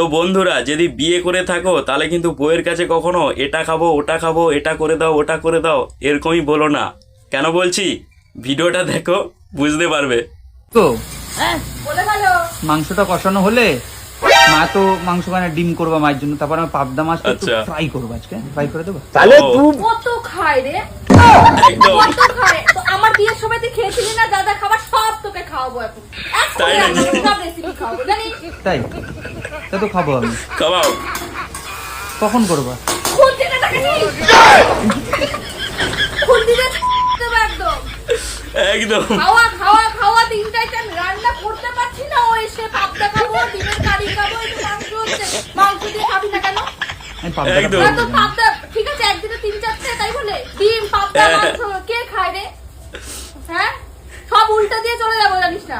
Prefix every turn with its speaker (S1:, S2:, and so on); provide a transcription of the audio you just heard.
S1: তো বন্ধুরা যদি বিয়ে করে থাকো তাহলে কিন্তু বউয়ের কাছে কখনো এটা খাব ওটা খাব এটা করে দাও ওটা করে দাও এরকমই বলো না। কেন বলছি? ভিডিওটা দেখো বুঝতে পারবে।
S2: তো মাংসটা কষানো হলে মা তো মাংস মানে ডিম করবা মায়ের জন্য। তারপর আমি পাবদা মাছ একটু
S1: আচ্ছা।
S2: ফ্রাই করব আজকে। ফ্রাই করে দেবো?
S1: ও,
S3: কত খায় রে? কত খায়? তো আমার বিয়ের সময় তুই খেয়েছিলি না? দাদা খাবার সব তোকে খাওয়াবো এখন।
S1: তাই?
S2: তা তো খাব আমি।
S1: খাবাও।
S2: কখন করবা?
S3: তাই বলে। কে খায় রে? হ্যাঁ? সব উল্টা দিয়ে চলে যাব জানিস না?